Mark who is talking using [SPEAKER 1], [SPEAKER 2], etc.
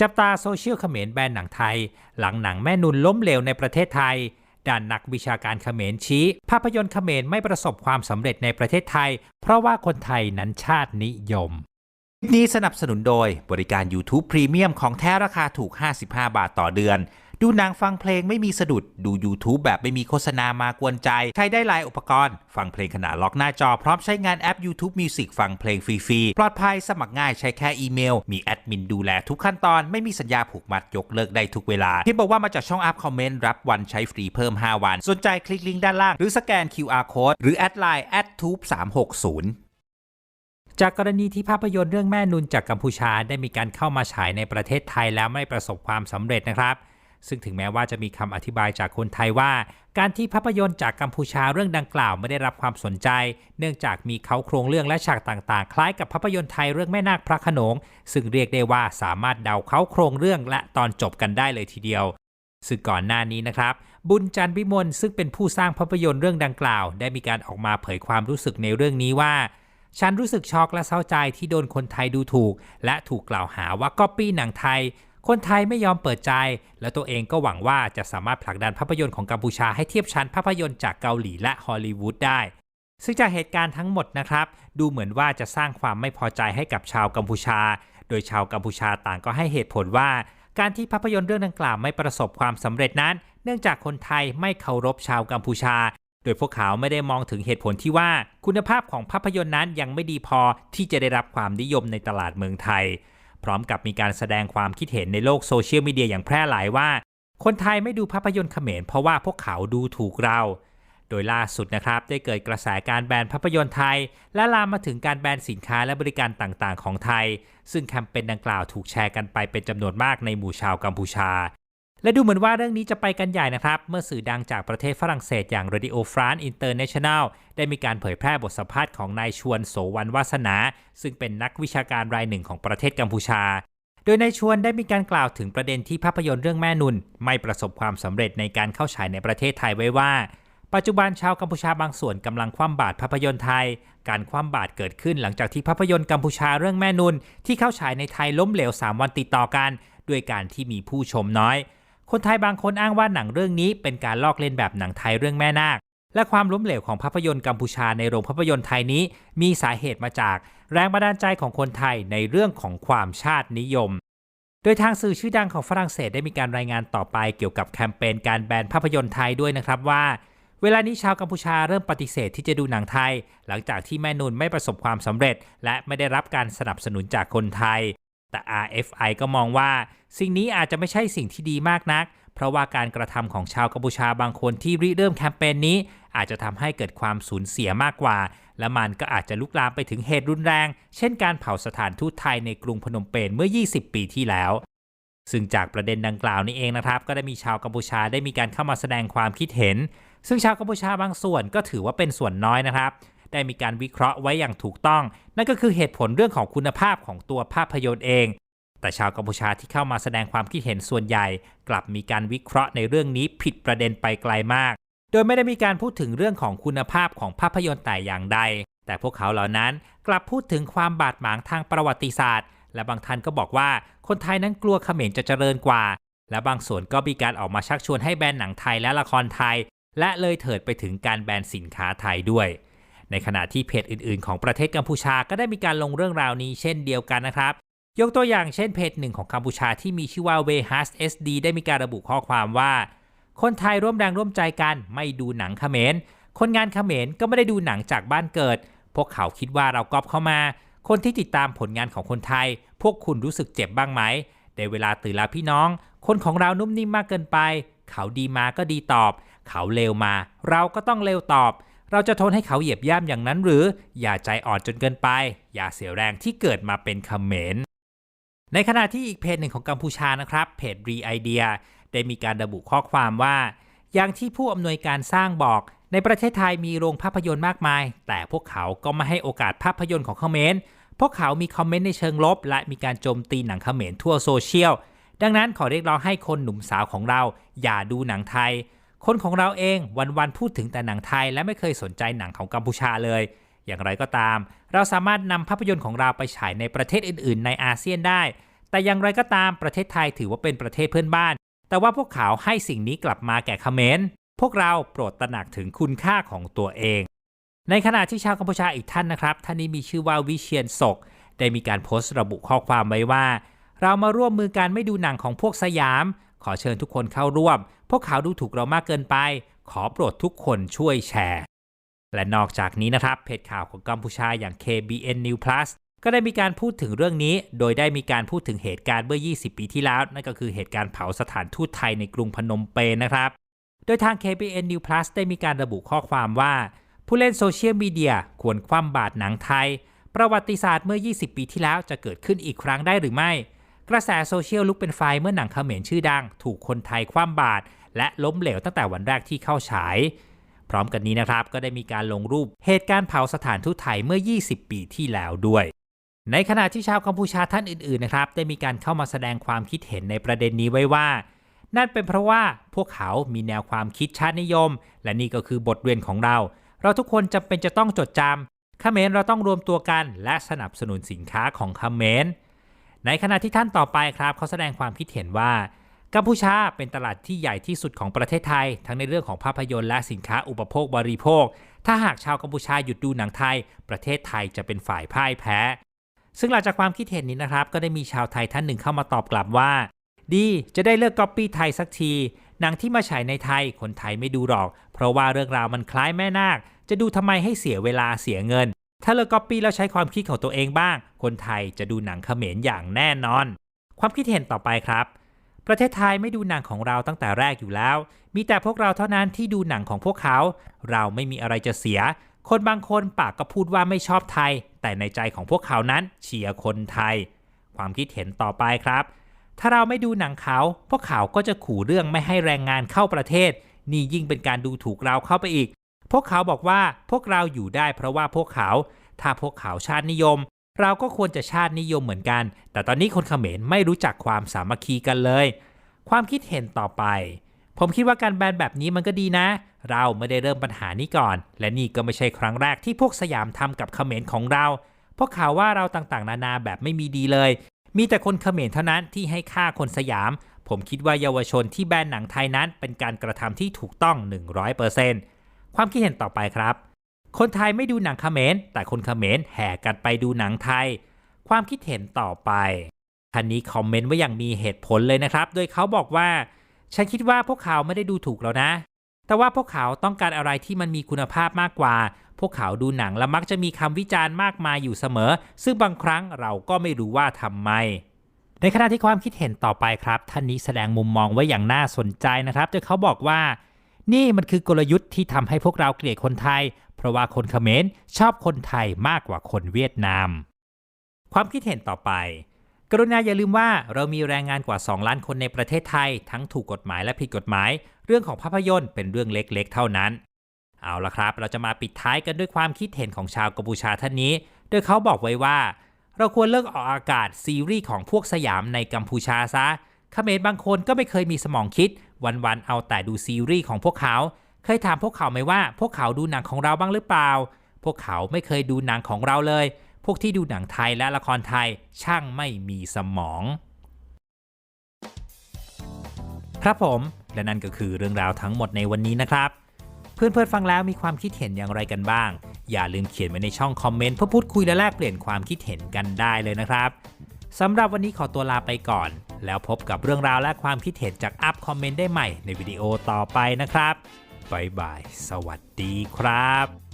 [SPEAKER 1] จับตาโซเชียลเขมรแบนหนังไทย หลังหนังแม่นุนล้มเหลวในประเทศไทย ด้านนักวิชาการเขมรชี้ ภาพยนตร์เขมรไม่ประสบความสำเร็จในประเทศไทย เพราะว่าคนไทยนั้นชาตินิยมคลิปนี้สนับสนุนโดยบริการ YouTube Premium ของแท้ราคาถูก 55 บาทต่อเดือน ดูหนังฟังเพลงไม่มีสะดุด ดู YouTube แบบไม่มีโฆษณามากวนใจ ใช้ได้หลายอุปกรณ์ ฟังเพลงขณะล็อกหน้าจอพร้อมใช้งานแอป YouTube Music ฟังเพลงฟรีๆ ปลอดภัยสมัครง่ายใช้แค่อีเมล มีแอดมินดูแลทุกขั้นตอน ไม่มีสัญญาผูกมัดยกเลิกได้ทุกเวลา ที่บอกว่ามาจากช่องอัพคอมเมนต์รับวันใช้ฟรีเพิ่ม 5 วัน สนใจคลิกลิงก์ด้านล่างหรือสแกน QR Code หรือแอดไลน์ @tube 360จากกรณีที่ภาพยนตร์เรื่องแม่นุนจากกัมพูชาได้มีการเข้ามาฉายในประเทศไทยแล้วไม่ประสบความสำเร็จนะครับ ซึ่งถึงแม้ว่าจะมีคำอธิบายจากคนไทยว่า การที่ภาพยนตร์จากกัมพูชาเรื่องดังกล่าวไม่ได้รับความสนใจ เนื่องจากมีเขาโครงเรื่องและฉากต่างๆ คล้ายกับภาพยนตร์ไทยเรื่องแม่นาคพระขนง ซึ่งเรียกได้ว่าสามารถเดาเขาโครงเรื่องและตอนจบกันได้เลยทีเดียวซึ่งก่อนหน้านี้นะครับ บุญจันทร์วิมลซึ่งเป็นผู้สร้างภาพยนตร์เรื่องดังกล่าว ได้มีการออกมาเผยความรู้สึกในเรื่องนี้ว่า ฉันรู้สึกช็อกและเศร้าใจที่โดนคนไทยดูถูก และถูกกล่าวหาว่าก๊อปปี้หนังไทย คนไทยไม่ยอมเปิดใจ และตัวเองก็หวังว่าจะสามารถผลักดันภาพยนตร์ของกัมพูชาให้เทียบชั้นภาพยนตร์จากเกาหลีและฮอลลีวูดได้ ซึ่งจากเหตุการณ์ทั้งหมดนะครับ ดูเหมือนว่าจะสร้างความไม่พอใจให้กับชาวกัมพูชา โดยชาวกัมพูชาต่างก็ให้เหตุผลว่า การที่ภาพยนตร์เรื่องดังกล่าวไม่ประสบความสำเร็จนั้น เนื่องจากคนไทยไม่เคารพชาวกัมพูชา โดยพวกเขาไม่ได้มองถึงเหตุผลที่ว่า คุณภาพของภาพยนตร์นั้นยังไม่ดีพอที่จะได้รับความนิยมในตลาดเมืองไทย พร้อมกับมีการแสดงความคิดเห็นในโลกโซเชียลมีเดียอย่างแพร่หลายว่า คนไทยไม่ดูภาพยนตร์เขมรเพราะว่าพวกเขาดูถูกเรา โดยล่าสุดนะครับได้เกิดกระแสการแบนภาพยนตร์ไทย และลามมาถึงการแบนสินค้าและบริการต่างๆ ของไทย ซึ่งแคมเปญดังกล่าวถูกแชร์กันไปเป็นจำนวนมากในหมู่ชาวกัมพูชา และดูเหมือนว่าเรื่องนี้จะไปกันใหญ่นะครับ เมื่อสื่อดังจากประเทศฝรั่งเศสอย่าง Radio France International ได้มีการเผยแพร่บทสัมภาษณ์ของนายชวนโสวรรณวาสนา ซึ่งเป็นนักวิชาการรายหนึ่งของประเทศกัมพูชา โดยนายชวนได้มีการกล่าวถึงประเด็นที่ภาพยนตร์เรื่องแม่นุนไม่ประสบความสำเร็จในการเข้าฉายในประเทศไทยไว้ว่า ปัจจุบันชาวกัมพูชาบางส่วนกำลังคว่ำบาตรภาพยนตร์ไทย การคว่ำบาตรเกิดขึ้นหลังจากที่ภาพยนตร์กัมพูชาเรื่องแม่นุนที่เข้าฉายในไทยล้มเหลว 3 วันติดต่อกัน ด้วยการที่มีผู้ชมน้อย คนไทยบางคนอ้างว่าหนังเรื่องนี้เป็นการลอกเลียนแบบหนังไทยเรื่องแม่นาค และความล้มเหลวของภาพยนตร์กัมพูชาในโรงภาพยนตร์ไทยนี้ มีสาเหตุมาจากแรงบันดาลใจของคนไทยในเรื่องของความชาตินิยม โดยทางสื่อชื่อดังของฝรั่งเศสได้มีการรายงานต่อไปเกี่ยวกับแคมเปญการแบนภาพยนตร์ไทยด้วยนะครับว่า เวลานี้ชาวกัมพูชาเริ่มปฏิเสธที่จะดูหนังไทย หลังจากที่แม่นุนไม่ประสบความสำเร็จ และไม่ได้รับการสนับสนุนจากคนไทย แต่ RFI ก็มองว่า สิ่งนี้อาจจะไม่ใช่สิ่งที่ดีมากนัก เพราะว่าการกระทำของชาวกัมพูชาบางคนที่ริเริ่มแคมเปญนี้ อาจจะทำให้เกิดความสูญเสียมากกว่า และมันก็อาจจะลุกลามไปถึงเหตุรุนแรง เช่นการเผาสถานทูตไทยในกรุงพนมเปญเมื่อ 20 ปีที่แล้ว ซึ่งจากประเด็นดังกล่าวนี้เองนะครับ ก็ได้มีชาวกัมพูชาได้มีการเข้ามาแสดงความคิดเห็น ซึ่งชาวกัมพูชาบางส่วนก็ถือว่าเป็นส่วนน้อยนะครับ ได้มีการวิเคราะห์ไว้อย่างถูกต้อง นั่นก็คือเหตุผลเรื่องของคุณภาพของตัวภาพยนตร์เอง แต่ชาวกัมพูชาที่เข้ามาแสดงความคิดเห็นส่วนใหญ่ กลับมีการวิเคราะห์ในเรื่องนี้ผิดประเด็นไปไกลมาก โดยไม่ได้มีการพูดถึงเรื่องของคุณภาพของภาพยนตร์แต่อย่างใด แต่พวกเขาเหล่านั้นกลับพูดถึงความบาดหมางทางประวัติศาสตร์ และบางท่านก็บอกว่าคนไทยนั้นกลัวเขมรจะเจริญกว่า และบางส่วนก็มีการออกมาชักชวนให้แบนหนังไทยและละครไทย และเลยเถิดไปถึงการแบนสินค้าไทยด้วย ในขณะที่เพจอื่นๆ ของประเทศกัมพูชาก็ได้มีการลงเรื่องราวนี้เช่นเดียวกันนะครับ ยกตัวอย่างเช่นเพจหนึ่งของกัมพูชาที่มีชื่อว่า w e h a s SD ได้มีการระบุข้อความว่า คนไทยร่วมแรงร่วมใจกัน ไม่ดูหนังเขมร คนงานเขมรก็ไม่ได้ดูหนังจากบ้านเกิด พวกเขาคิดว่าเราก๊อปเข้ามา คนที่ติดตามผลงานของคนไทย พวกคุณรู้สึกเจ็บบ้างไหมในเวลาตื่นแล้วพี่น้อง คนของเรานุ่มนิ่มมากเกินไป เขาดีมาก็ดีตอบ เขาเลวมา เราก็ต้องเลวตอบ เราจะทนให้เขาเหยียบย่ำอย่างนั้นหรือ อย่าใจอ่อนจนเกินไป อย่าเสียแรงที่เกิดมาเป็นเขมรในขณะที่อีกเพจหนึ่งของกัมพูชานะครับเพจรีไอเดียได้มีการระบุข้อความว่า อย่างที่ผู้อำนวยการสร้างบอก ในประเทศไทยมีโรงภาพยนตร์มากมาย แต่พวกเขาก็ไม่ให้โอกาสภาพยนตร์ของเขมรพวกเขามีคอมเมนต์ในเชิงลบ และมีการโจมตีหนังเขมรทั่วโซเชียลดังนั้นขอเรียกร้องให้คนหนุ่มสาวของเรา อย่าดูหนังไทย คนของเราเองวันๆพูดถึงแต่หนังไทย และไม่เคยสนใจหนังของกัมพูชาเลย อย่างไรก็ตาม เราสามารถนำภาพยนตร์ของเราไปฉายในประเทศอื่น ๆ ในอาเซียนได้ แต่อย่างไรก็ตามประเทศไทยถือว่าเป็นประเทศเพื่อนบ้าน แต่ว่าพวกเขาให้สิ่งนี้กลับมาแก่เขมรพวกเราโปรดตระหนักถึงคุณค่าของตัวเอง ในขณะที่ชาวกัมพูชาอีกท่านนะครับ ท่านนี้มีชื่อว่าวิเชียนศก ได้มีการโพสต์ระบุข้อความไว้ว่า เรามาร่วมมือการไม่ดูหนังของพวกสยาม ขอเชิญทุกคนเข้าร่วม พวกเขาดูถูกเรามากเกินไป ขอโปรดทุกคนช่วยแชร์ และนอกจากนี้นะครับ เพจข่าวของกัมพูชาอย่าง KBN New Plus ก็ได้มีการพูดถึงเรื่องนี้ โดยได้มีการพูดถึงเหตุการณ์เมื่อ 20 ปีที่แล้ว นั่นก็คือเหตุการณ์เผาสถานทูตไทยในกรุงพนมเปญนะครับ โดยทาง KBN New Plus ได้มีการระบุข้อความว่า ผู้เล่นโซเชียลมีเดียควรคว่ำบาตรหนังไทย ประวัติศาสตร์เมื่อ 20 ปีที่แล้วจะเกิดขึ้นอีกครั้งได้หรือไม่ กระแสโซเชียลลุกเป็นไฟเมื่อหนังเขมรชื่อดัง ถูกคนไทยคว่ำบาตร และล้มเหลวตั้งแต่วันแรกที่เข้าฉาย พร้อมกันนี้นะครับก็ได้มีการลงรูปเหตุการณ์เผาสถานทูตไทยเมื่อ 20 ปีที่แล้วด้วย ในขณะที่ชาวกัมพูชาท่านอื่นๆนะครับได้มีการเข้ามาแสดงความคิดเห็นในประเด็นนี้ไว้ว่า นั่นเป็นเพราะว่าพวกเขามีแนวความคิดชาตินิยม และนี่ก็คือบทเรียนของเรา เราทุกคนจำเป็นจะต้องจดจำเขมรเราต้องรวมตัวกัน และสนับสนุนสินค้าของเขมรในขณะที่ท่านต่อไปครับเขาแสดงความคิดเห็นว่า กัมพูชาเป็นตลาดที่ใหญ่ที่สุดของประเทศไทย ทั้งในเรื่องของภาพยนตร์และสินค้าอุปโภคบริโภค ถ้าหากชาวกัมพูชาหยุดดูหนังไทย ประเทศไทยจะเป็นฝ่ายพ่ายแพ้ ซึ่งหลังจากความคิดเห็นนี้นะครับ ก็ได้มีชาวไทยท่านหนึ่งเข้ามาตอบกลับว่า ดีจะได้เลิกก๊อปปี้ไทยสักที หนังที่มาฉายในไทยคนไทยไม่ดูหรอก เพราะว่าเรื่องราวมันคล้ายแม่นาค จะดูทำไมให้เสียเวลาเสียเงิน ถ้าเลิกก๊อปปี้แล้วใช้ความคิดของตัวเองบ้าง คนไทยจะดูหนังเขมรอย่างแน่นอน ความคิดเห็นต่อไปครับ ประเทศไทยไม่ดูหนังของเราตั้งแต่แรกอยู่แล้ว มีแต่พวกเราเท่านั้นที่ดูหนังของพวกเขา เราไม่มีอะไรจะเสีย คนบางคนปากก็พูดว่าไม่ชอบไทย แต่ในใจของพวกเขานั้นเชียร์คนไทย ความคิดเห็นต่อไปครับ ถ้าเราไม่ดูหนังเขา พวกเขาก็จะขู่เรื่องไม่ให้แรงงานเข้าประเทศ นี่ยิ่งเป็นการดูถูกเราเข้าไปอีก พวกเขาบอกว่าพวกเราอยู่ได้เพราะว่าพวกเขา ถ้าพวกเขาชาตินิยม เราก็ควรจะชาตินิยมเหมือนกัน แต่ตอนนี้คนเขมรไม่รู้จักความสามัคคีกันเลย ความคิดเห็นต่อไป ผมคิดว่าการแบนแบบนี้มันก็ดีนะ เราไม่ได้เริ่มปัญหานี้ก่อน และนี่ก็ไม่ใช่ครั้งแรกที่พวกสยามทำกับเขมรของเรา พวกข่าวว่าเราต่างๆ นานาแบบไม่มีดีเลย มีแต่คนเขมรเท่านั้นที่ให้ค่าคนสยาม ผมคิดว่าเยาวชนที่แบนหนังไทยนั้นเป็นการกระทำที่ถูกต้อง 100%ความคิดเห็นต่อไปครับ คนไทยไม่ดูหนังเขมรแต่คนเขมรแห่กันไปดูหนังไทย ความคิดเห็นต่อไปท่านนี้คอมเมนต์ไว้อย่างมีเหตุผลเลยนะครับ โดยเขาบอกว่า ฉันคิดว่าพวกเขาไม่ได้ดูถูกเรานะ แต่ว่าพวกเขาต้องการอะไรที่มันมีคุณภาพมากกว่า พวกเขาดูหนังและมักจะมีคำวิจารณ์มากมายอยู่เสมอ ซึ่งบางครั้งเราก็ไม่รู้ว่าทำไม ในขณะที่ความคิดเห็นต่อไปครับ ท่านนี้แสดงมุมมองไว้อย่างน่าสนใจนะครับโดยเขาบอกว่า นี่มันคือกลยุทธ์ที่ทำให้พวกเราเกลียดคนไทย เพราะว่าคนเขมรชอบคนไทยมากกว่าคนเวียดนาม ความคิดเห็นต่อไป กรุณาอย่าลืมว่าเรามีแรงงานกว่า 2 ล้านคนในประเทศไทย ทั้งถูกกฎหมายและผิดกฎหมาย เรื่องของภาพยนตร์เป็นเรื่องเล็กๆ เท่านั้น เอาละครับ เราจะมาปิดท้ายกันด้วยความคิดเห็นของชาวกัมพูชาท่านนี้ โดยเขาบอกไว้ว่า เราควรเลิกออกอากาศซีรีส์ของพวกสยามในกัมพูชาซะเขมรบางคนก็ไม่เคยมีสมองคิด วันๆเอาแต่ดูซีรีส์ของพวกเขา เคยถามพวกเขาไหมว่าพวกเขาดูหนังของเราบ้างหรือเปล่า พวกเขาไม่เคยดูหนังของเราเลย พวกที่ดูหนังไทยและละครไทยช่างไม่มีสมอง ครับผมและนั่นก็คือเรื่องราวทั้งหมดในวันนี้นะครับ เพื่อนๆฟังแล้วมีความคิดเห็นอย่างไรกันบ้าง อย่าลืมเขียนไว้ในช่องคอมเมนต์เพื่อพูดคุยและแลกเปลี่ยนความคิดเห็นกันได้เลยนะครับสำหรับวันนี้ขอตัวลาไปก่อน แล้วพบกับเรื่องราวและความคิดเห็นจากอัพคอมเมนต์ได้ใหม่ในวิดีโอต่อไปนะครับ บาย สวัสดีครับ